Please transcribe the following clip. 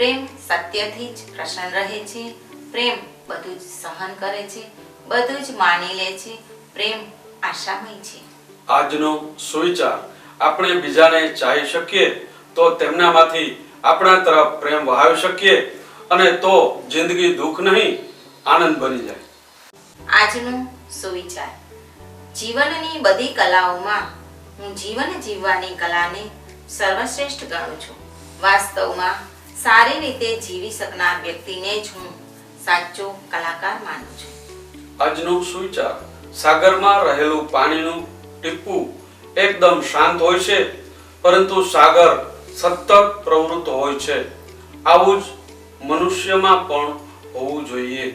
પ્રેમ સત્યથી જ પ્રસન્ન રહે છે પ્રેમ બધું જ સહન કરે છે બધું જ માની લે છે પ્રેમ આશામય છે. આજનો સુવિચાર આપણે બીજાને ચાહી શકીએ તો તેમનામાંથી આપણા તરફ પ્રેમ વહાવી શકીએ અને તો જિંદગી દુઃખ નહીં આનંદ બની જાય. આજનો સુવિચાર. જીવનની બધી કલાઓમાં હું જીવન જીવવાની કલાને સર્વશ્રેષ્ઠ ગણું છું. વાસ્તવમાં સારી રીતે જીવી શકનાર વ્યક્તિને જ હું સાચો કલાકાર માનું છું. આજનો સુવિચાર સાગરમાં રહેલું પાણીનું ટીપું એકદમ શાંત હોય છે, પરંતુ સાગર સતત પ્રવૃત્ત હોય છે. આવું જ મનુષ્યમાં પણ હોવું જોઈએ.